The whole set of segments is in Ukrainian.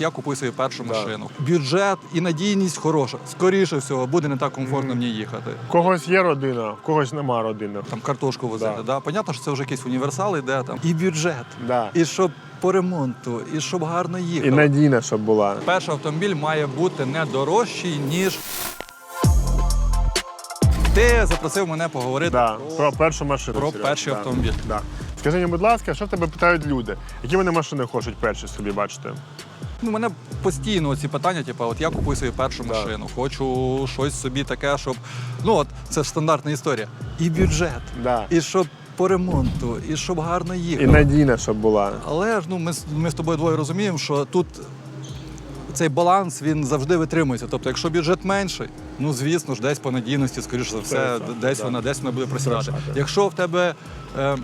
Я купую свою першу машину. Бюджет і надійність хороша. Скоріше всього, буде не так комфортно в ній їхати. У когось є родина, когось нема родини. Там картошку возити. Да. Да. Понятно, що це вже якийсь універсал іде там. І бюджет, Да. і щоб по ремонту, і щоб гарно І їхало. надійна, щоб була. Перший автомобіль має бути не дорожчий, ніж. Ти запросив мене поговорити Да. про Про першу машину. про Сереж. перший Да. автомобіль. Да. Скажи мені, будь ласка, що в тебе питають люди? Які вони машини хочуть перші собі бачити? Ну, мене постійно ці питання, типу, от я купую свою першу Да. машину, хочу щось собі таке, щоб. Ну от це ж стандартна історія. І бюджет, Да. і щоб по ремонту, і щоб гарно їхати. І надійна, щоб була. Але ж ну ми, ми з тобою двоє розуміємо, що тут цей баланс він завжди витримується. Тобто, якщо бюджет менший, ну звісно ж, десь по надійності, скоріш за все, десь да. вона десь вона буде. Просідати. Якщо в тебе. Е,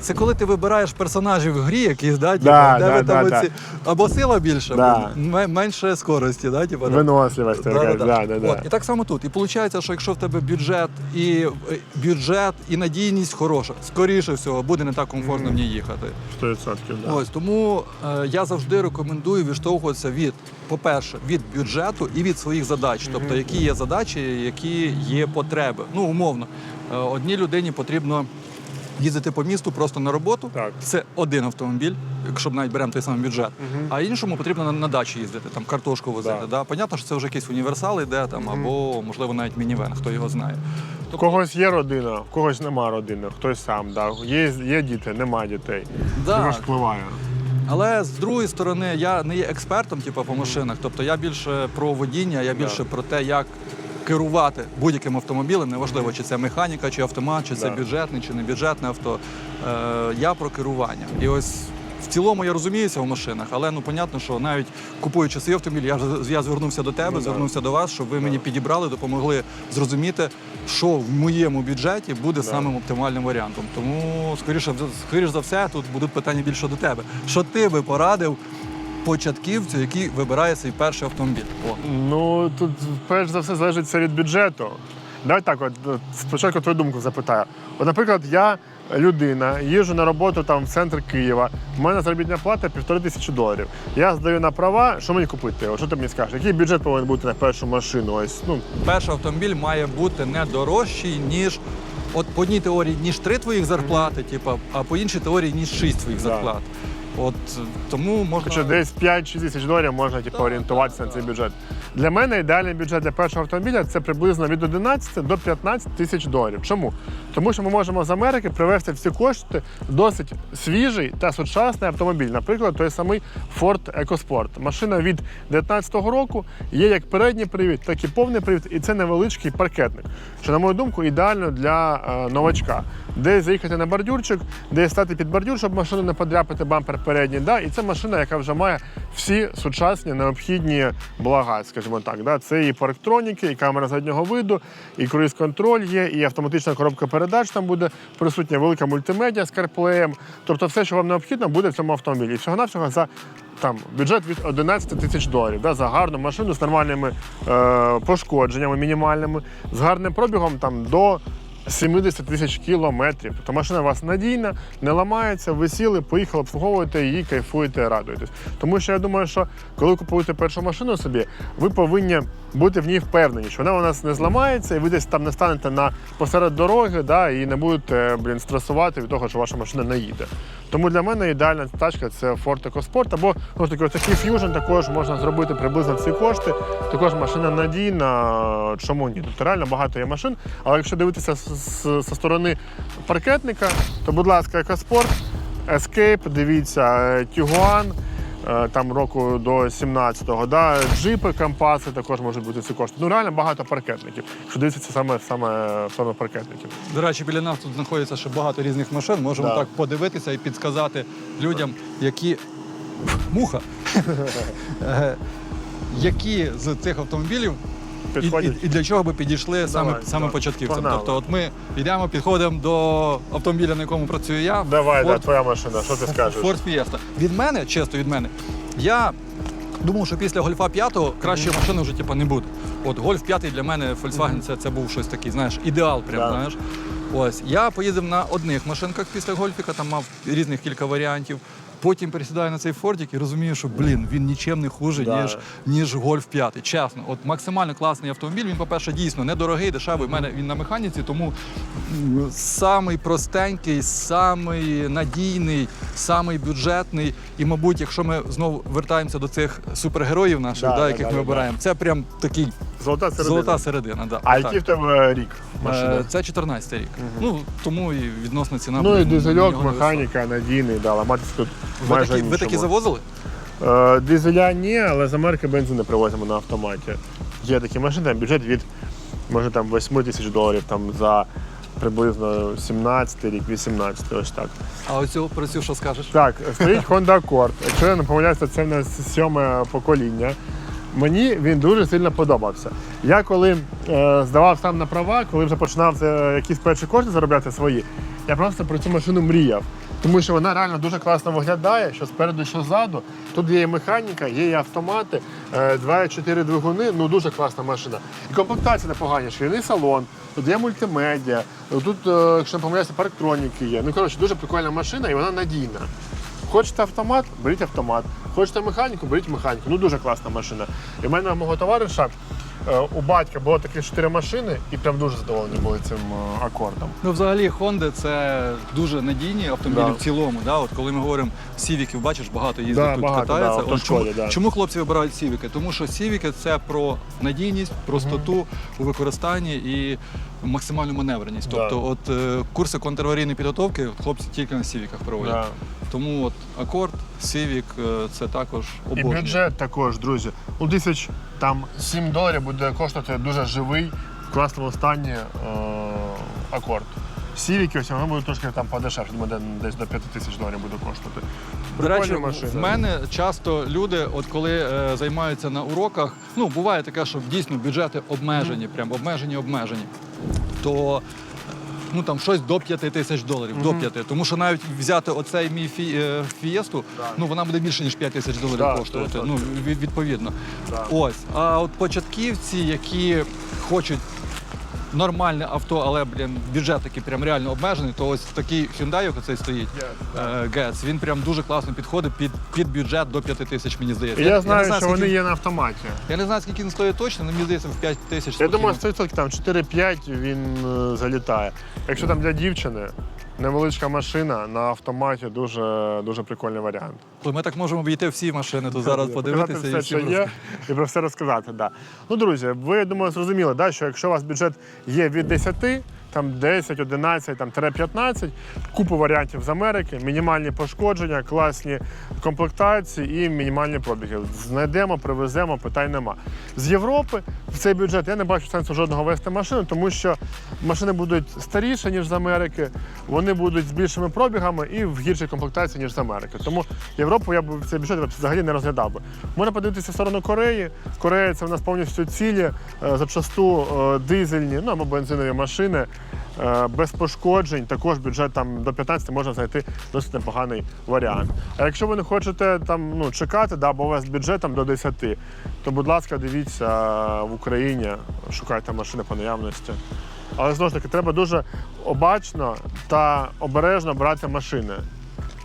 це коли ти вибираєш персонажів в грі, якісь, да, типу, Да, да, там да, оці, або сила більша, Да. або м- менше скорості, да, типу, да. Виносливість. Да, така, да, да, да. да, да. І так само тут. І виходить, що якщо в тебе бюджет і е, бюджет і надійність хороша, скоріше всього, буде не так комфортно в ній їхати. 100%, да. Ось тому е, я завжди рекомендую відштовхуватися від, по-перше, від бюджету і від своїх задач. Тобто, які є задачі, які є потреби. Ну, умовно, е, одній людині потрібно. Їздити по місту просто на роботу Так. це один автомобіль, якщо навіть беремо той самий бюджет. А іншому потрібно на, на дачі їздити, там картошку возити. Да. Да. Понятно, що це вже якийсь універсал іде там, або можливо навіть мінівен, хто його знає. У когось є родина, у когось нема родини, хтось сам. Да. Є, є діти, нема дітей. Да. Також впливає. Але з другої сторони, я не є експертом, типу, по машинах. Тобто я більше про водіння, я більше про те, як керувати будь-яким автомобілем, неважливо, чи це механіка, чи автомат, чи це Да. бюджетне, чи не бюджетне авто. Е, я про керування. І ось. В цілому я розуміюся в машинах, але ну понятно, що навіть купуючи свій автомобіль, я, ж- я звернувся до тебе, Ну, да. звернувся до вас, щоб ви мені підібрали, допомогли зрозуміти, що в моєму бюджеті буде самим оптимальним варіантом. Тому, скоріше, скоріш за все, тут будуть питання більше до тебе. Що ти би порадив початківцю, який вибирає свій перший автомобіль? О. Ну тут перш за все залежить від бюджету. Давай так, от спочатку твою думку запитаю. От, наприклад, я людина, їжджу на роботу там в центр Києва. У мене заробітна плата півтори тисячі доларів. Я здаю на права. Що мені купити? От, що ти мені скажеш? Який бюджет повинен бути на першу машину? Ось ну Перший автомобіль має бути не дорожчий, ніж от по одній теорії, ніж три твоїх зарплати, типу, а по іншій теорії, ніж шість твоїх зарплат. От тому можна. Хоча десь 5-6 тисяч доларів можна типу, орієнтуватися на цей бюджет. Для мене ідеальний бюджет для першого автомобіля це приблизно від 11 до 15 тисяч доларів. Чому? Тому що ми можемо з Америки привезти всі кошти досить свіжий та сучасний автомобіль. Наприклад, той самий Ford EcoSport. Машина від 19-го року є як передній привід, так і повний привід, і це невеличкий паркетник. Що, на мою думку, ідеально для е, новачка. Де заїхати на бордюрчик, де стати під бордюр, щоб машину не подряпати бампер передній. Да? І це машина, яка вже має всі сучасні необхідні блага, скажімо так. Да? Це і парктроніки, і камера заднього виду, і круїз-контроль є, і автоматична коробка передач там буде присутня, велика мультимедіа з CarPlay. Тобто все, що вам необхідно, буде в цьому автомобілі. І всього-навсього за там бюджет від 11 тисяч доларів да, за гарну машину з нормальними е, пошкодженнями мінімальними, з гарним пробігом там до 70 тисяч кілометрів. Тобто машина у вас надійна, не ламається, ви сіли, поїхали, обслуговуєте її, кайфуєте, радуєтесь. Тому що я думаю, що коли купуєте першу машину собі, ви повинні бути в ній впевнені, що вона у нас не зламається, і ви десь там не станете на посеред дороги, да, і не будете блін, стресувати від того, що ваша машина не їде. Тому для мене ідеальна тачка це Ford EcoSport, або ну, такий, такий Fusion також можна зробити приблизно ці кошти. Також машина надійна. Чому ні? Тут реально багато є машин. Але якщо дивитися зі сторони паркетника, то, будь ласка, EcoSport, Escape, дивіться, е, Tiguan, е, там року до 17-го, да, джипи, кампаси також можуть бути ці кошти. Ну реально багато паркетників. що дивиться саме, саме, саме паркетників. До речі, біля нас тут знаходиться ще багато різних машин. Можемо Да. так подивитися і підказати людям, які муха, Е, які з цих автомобілів. І, і, і для чого би підійшли саме, Давай, саме так. початківцям? Погнали. Тобто, от ми йдемо, підходимо до автомобіля, на якому працюю я. Давай, да, твоя машина, що ти скажеш? Ford Fiesta. Від мене, чисто від мене, я думав, що після Гольфа 5 кращої машини вже типу, не буде. От Гольф 5 для мене Volkswagen це, це був щось такий, знаєш, ідеал. Прям, Да. знаєш. Ось я поїздив на одних машинках після Гольфіка, там мав різних кілька варіантів. Потім пересідаю на цей фортик і розумію, що блін, він нічим не хуже, Да. ніж, ніж Гольф 5. Чесно, от максимально класний автомобіль. Він, по-перше, дійсно недорогий, дешевий. У мене він на механіці, тому м, самий простенький, самий надійний, самий бюджетний. І, мабуть, якщо ми знову вертаємося до цих супергероїв наших, Да, да, да, яких да, ми да, обираємо, це прям такий Золота середина. золота середина. Да, А так. який в тебе рік Е, машини? Це 14 рік. Ну тому і відносна ціна. Ну і буде дизельок, нього механіка, надійний, да, ламатися тут Ви майже такі, ви такі завозили? Е, Дизеля ні, але з Америки бензин не привозимо на автоматі. Є такі машини, там бюджет від може там 8 тисяч доларів там за приблизно 17 рік, 18, ось так. А оцю про цю що скажеш? Так, стоїть Honda Accord. Якщо я не помиляюся, це в нас сьоме покоління. Мені він дуже сильно подобався. Я коли е, здавав сам на права, коли вже починав е, якісь перші кошти заробляти свої, я просто про цю машину мріяв. Тому що вона реально дуже класно виглядає, що спереду, що ззаду. Тут є і механіка, є і автомати, е, 2,4 двигуни, ну дуже класна машина. І комплектація непогана, шкіряний салон, тут є мультимедіа, тут, е, якщо не помиляюся, парктроніки є. Ну коротше, дуже прикольна машина і вона надійна. Хочете автомат, беріть автомат. Хочете механіку, беріть механіку. Ну дуже класна машина. І в мене мого товариша е, у батька було такі чотири машини, і прям дуже задоволені були цим е, акордом. Ну, взагалі, Honda це дуже надійні автомобілі Да. в цілому. Да? От коли ми говоримо Сівіків, бачиш, багато їздять Да, тут, багато, катаються. да, От чому, да. чому хлопці вибирають Сівіки? Тому що Сівіки це про надійність, простоту у використанні і максимальну маневреність. Да. Тобто, от е, курси контраварійної підготовки хлопці тільки на Сівіках проводять. Да. Тому от Акорд, Сівік е, це також І бюджет також, друзі. У тисяч там 7 доларів буде коштувати дуже живий, в класному стані е, акорд. Сівіки, ось воно буде трошки там подешевше, думаю, де- десь до 5 тисяч доларів буде коштувати. До речі, машина. в мене часто люди, от коли е, займаються на уроках, ну буває таке, що дійсно бюджети обмежені, прям обмежені, обмежені. То ну там щось до 5 тисяч доларів, до 5. Тому що навіть взяти оцей мій фі, е, фієсту, ну вона буде більше ніж 5 тисяч доларів Да, коштувати. Ну від, відповідно. Ось. А от початківці, які хочуть. Нормальне авто, але блін, бюджет такий прям реально обмежений, то ось такий Hyundai, як оцей стоїть, е, Гетс, він прям дуже класно підходить під, під бюджет до 5 тисяч, мені здається. Я знаю, не що скільки, вони є на автоматі. Я не знаю, скільки він стоїть точно, але мені здається, в 5 тисяч. Я думаю, спокійно. 100% там 4-5 він е, залітає. Якщо там для дівчини невеличка машина на автоматі, дуже, дуже прикольний варіант. То ми так можемо обійти всі машини тут зараз подивитися все, і всі що є, і про все розказати. Да. Ну, друзі, ви я думаю, зрозуміли, да, що якщо у вас бюджет є від 10, там 10, 11, там тире 15, купу варіантів з Америки, мінімальні пошкодження, класні комплектації і мінімальні пробіги. Знайдемо, привеземо, питань нема. З Європи в цей бюджет я не бачу сенсу жодного вести машину, тому що машини будуть старіші, ніж з Америки, вони будуть з більшими пробігами і в гіршій комплектації, ніж з Америки. Тому Європу я б цей бюджет взагалі не розглядав би. Можна подивитися в сторону Кореї. Корея це в нас повністю цілі, е, зачасту е, дизельні, ну або бензинові машини. Е, Без пошкоджень, також бюджет там до 15 можна знайти досить непоганий варіант. А якщо ви не хочете там ну чекати, да, бо у вас бюджет там до 10, то будь ласка, дивіться в Україні, шукайте машини по наявності. Але знову ж таки, треба дуже обачно та обережно брати машини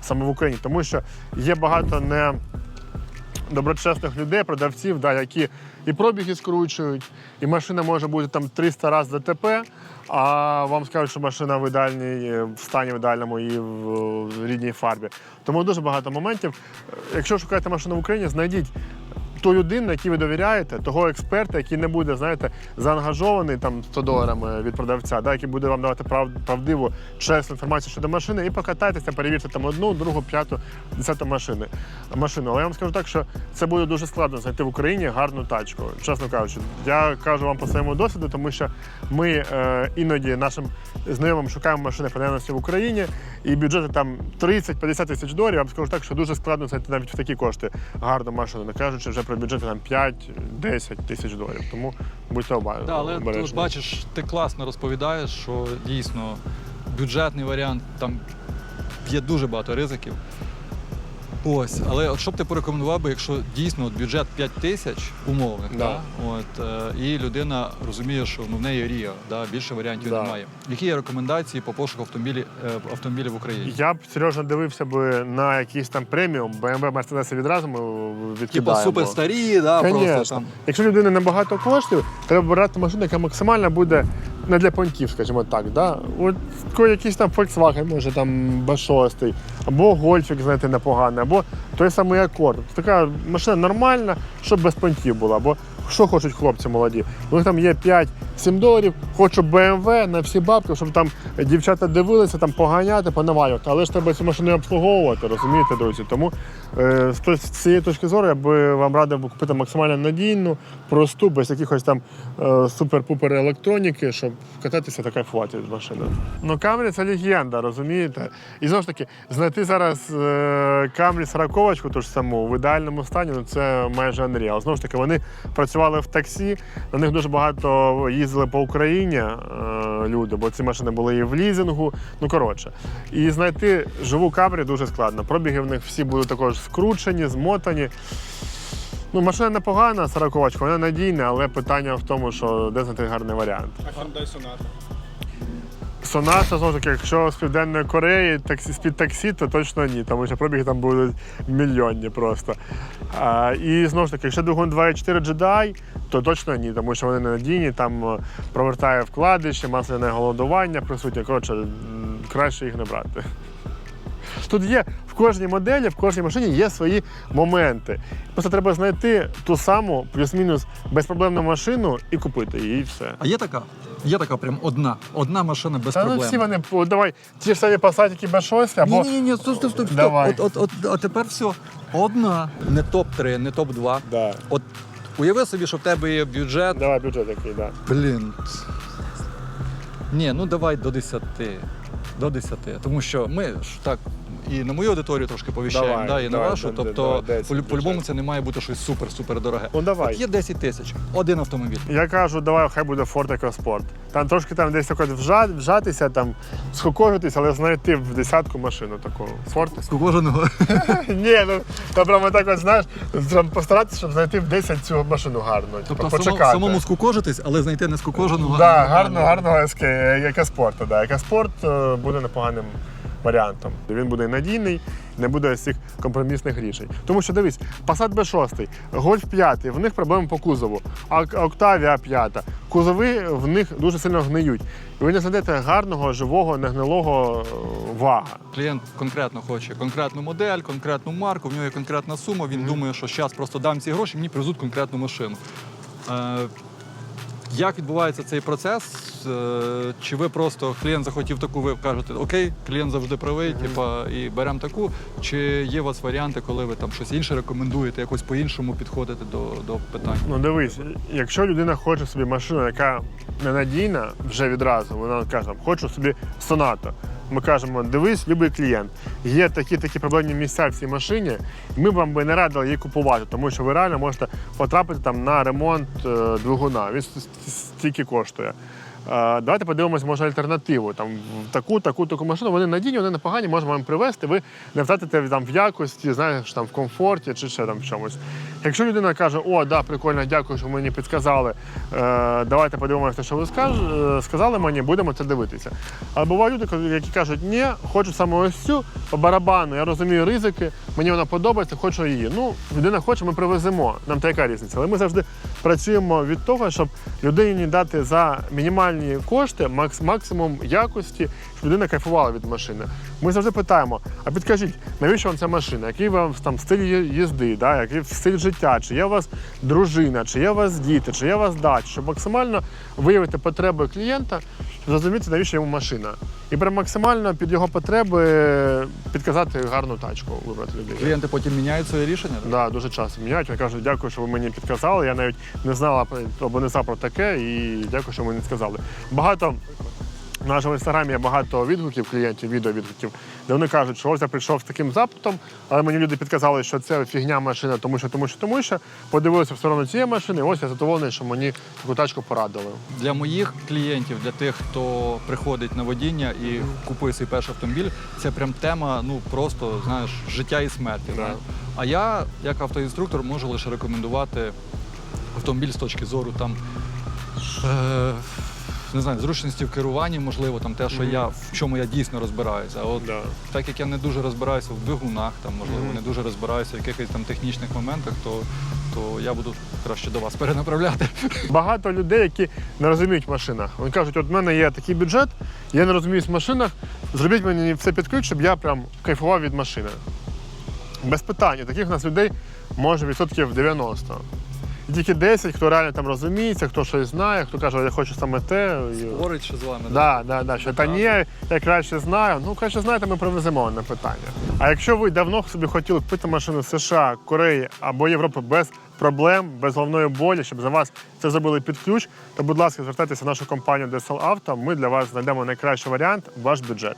саме в Україні, тому що є багато не доброчесних людей, продавців, да, які і пробіги скручують, і машина може бути там 300 разів ДТП, а вам скажуть, що машина в ідеальній е, в стані в ідеальному і в, рідній фарбі. Тому дуже багато моментів. Е, Якщо шукаєте машину в Україні, знайдіть ту людину, якій ви довіряєте, того експерта, який не буде, знаєте, заангажований там 100 доларами від продавця, да, який буде вам давати прав, правдиву, чесну інформацію щодо машини, і покатайтеся, перевірте там одну, другу, п'яту, десяту машини. машину. Але я вам скажу так, що це буде дуже складно знайти в Україні гарну тачку. Чесно кажучи, я кажу вам по своєму досвіду, тому що ми е, іноді нашим знайомим шукаємо машини наявності в Україні, і бюджети там 30-50 тисяч доларів. Я вам скажу так, що дуже складно знайти навіть в такі кошти гарну машину, не кажучи вже про бюджети там 5-10 тисяч доларів. Тому будьте обережні. Да, але обережні. тут бачиш, ти класно розповідаєш, що дійсно бюджетний варіант там є дуже багато ризиків. Ось, але от що б ти порекомендував би, якщо дійсно от бюджет 5 тисяч умовних, Да. да. от, е, і людина розуміє, що ну, в неї Ріо, да, більше варіантів Да. немає. Які є рекомендації по пошуку автомобілів, е, автомобілів в Україні? Я б Сережа дивився би на якийсь там преміум, BMW, Mercedes відразу ми Типа відкидаємо. супер старі, да, просто Конечно. там. Якщо людина небагато коштів, треба брати машину, яка максимально буде не для понтів, скажімо так. Да? От якийсь там Volkswagen, може там B6, або гольфік, знаєте, непоганий, або той самий акорд. Така машина нормальна, щоб без понтів була. Бо що хочуть хлопці молоді? У них там є 5-7 доларів, хочу BMW на всі бабки, щоб там дівчата дивилися, там поганяти, понавалювати. Але ж треба цю машину обслуговувати, розумієте, друзі? Тому е, з цієї точки зору я би вам радив купити максимально надійну, просту, без якихось там е, супер-пупер електроніки, щоб кататися та кайфувати від машини. Ну, Камрі це легенда, розумієте? І знову ж таки, знайти зараз е, Камрі 40 ту ж саму в ідеальному стані, ну це майже unreal. Знову ж таки, вони працювали в таксі, на них дуже багато їздили по Україні е, люди, бо ці машини були і в лізингу. Ну коротше. І знайти живу Камрі дуже складно. Пробіги в них всі будуть також скручені, змотані. Ну, машина непогана, 40 вона надійна, але питання в тому, що де знайти гарний варіант. А Hyundai Sonata? Соната, знову ж таки, якщо з Південної Кореї таксі, з-під таксі, то точно ні, тому що пробіги там будуть мільйонні просто. А, і знову ж таки, якщо двигун 2.4 GDI, то точно ні, тому що вони ненадійні, там е, провертає вкладище, масляне голодування присутнє. Коротше, краще їх не брати. Тут є в кожній моделі, в кожній машині є свої моменти. Просто треба знайти ту саму плюс-мінус безпроблемну машину і купити її, і все. А є така? Є така прям одна. Одна машина без Та ну проблем. всі вони, о, давай, ті ж самі пасатики без щось, або Ні, ні, ні, стоп, стоп, стоп, стоп. Давай. От, от, от, от тепер все. Одна. Не топ-3, не топ-2. Да. От уяви собі, що в тебе є бюджет. Давай бюджет який, да. Блін. Ні, ну давай до 10. До 10. Тому що ми ж так. І на мою аудиторію трошки повіщаємо, Давай, да, і на вашу. тобто, давай, 10 по- по-любому це не має бути щось супер-супер дороге. Ну давай. От є 10 тисяч, один автомобіль. Я кажу, давай хай буде Ford EcoSport. Там трошки там десь тако вжа, вжатися, там скокожитись, але знайти в десятку машину таку. Ford. З кожного. Ні, ну та прямо так от знаєш, постаратися, щоб знайти в 10 цю машину гарну. Тобто типу, почекати. самому скукожитись, але знайти не скукоженого. Нормального. гарного СК, екоспорту. Да. Екоспорт е, буде непоганим варіантом. Він буде надійний, не буде цих компромісних рішень. Тому що дивись, Passat B6, Golf 5, в них проблеми по кузову, а Octavia 5. Кузови в них дуже сильно гниють. І ви не знайдете гарного, живого, негнилого е, вага. Клієнт конкретно хоче конкретну модель, конкретну марку, в нього є конкретна сума. Він думає, що зараз просто дам ці гроші, мені привезуть конкретну машину. Е, як відбувається цей процес? Е, чи ви просто клієнт захотів таку, ви кажете, окей, клієнт завжди правий, типа, і беремо таку. Чи є у вас варіанти, коли ви там щось інше рекомендуєте, якось по-іншому підходите до, до питань? Ну дивись, якщо людина хоче собі машину, яка ненадійна вже відразу, вона каже, хочу собі соната. Ми кажемо, дивись, любий клієнт, є такі такі проблемні місця в цій машині, ми вам би не радили її купувати, тому що ви реально можете потрапити там на ремонт е, двигуна. Він стільки коштує. Давайте подивимось, може, альтернативу. Там таку, таку, таку машину. Вони надійні, вони непогані, можемо вам привезти. Ви не втратите там в якості, знаєш, там в комфорті чи ще там в чомусь. Якщо людина каже, о, да, прикольно, дякую, що мені підказали. Е, давайте подивимося, що ви е, сказали мені, будемо це дивитися. А бувають люди, які кажуть, ні, хочу саме ось цю по барабану, я розумію ризики, мені вона подобається, хочу її. Ну, людина хоче, ми привеземо. Нам та яка різниця. Але ми завжди працюємо від того, щоб людині дати за мінімальні кошти макс, максимум якості, щоб людина кайфувала від машини. Ми завжди питаємо: а підкажіть, навіщо вам ця машина? Який вам там стиль їзди, да? який стиль життя, чи є у вас дружина, чи є у вас діти, чи є у вас дача, щоб максимально виявити потреби клієнта, зрозуміти, навіщо йому машина. І прям максимально під його потреби підказати гарну тачку вибрати людей. Клієнти потім міняють своє рішення? Да, дуже часто міняють. Вони кажуть, дякую, що ви мені підказали. Я навіть не знала або не знав про таке, і дякую, що ви мені сказали. Багато В нашому інстаграмі є багато відгуків клієнтів, відеовідгуків, де вони кажуть, що ось я прийшов з таким запитом, але мені люди підказали, що це фігня машина, тому що, тому що, тому що. Подивилися в сторону цієї машини, ось я задоволений, що мені таку тачку порадили. Для моїх клієнтів, для тих, хто приходить на водіння і купує свій перший автомобіль, це прям тема, ну просто знаєш, життя і смерті. Да. А я, як автоінструктор, можу лише рекомендувати автомобіль з точки зору там. Е- не знаю, зручності в керуванні, можливо, там те, що я в чому я дійсно розбираюся. А от Да. так як я не дуже розбираюся в двигунах, там можливо, не дуже розбираюся в якихось там технічних моментах, то, то я буду краще до вас перенаправляти. Багато людей, які не розуміють в машинах. Вони кажуть, от в мене є такий бюджет, я не розуміюсь в машинах, зробіть мені все під ключ, щоб я прям кайфував від машини. Без питання, таких у нас людей може відсотків 90. Тільки 10, хто реально там розуміється, хто щось знає, хто каже, я хочу саме те. Говорить, що з вами. Да, да, да, що та ні, я краще знаю. Ну, краще знаєте, ми привеземо на питання. А якщо ви давно собі хотіли купити машину США, Кореї або Європи без проблем, без головної болі, щоб за вас це зробили під ключ, то, будь ласка, звертайтеся в нашу компанію DSL Auto, Ми для вас знайдемо найкращий варіант, ваш бюджет.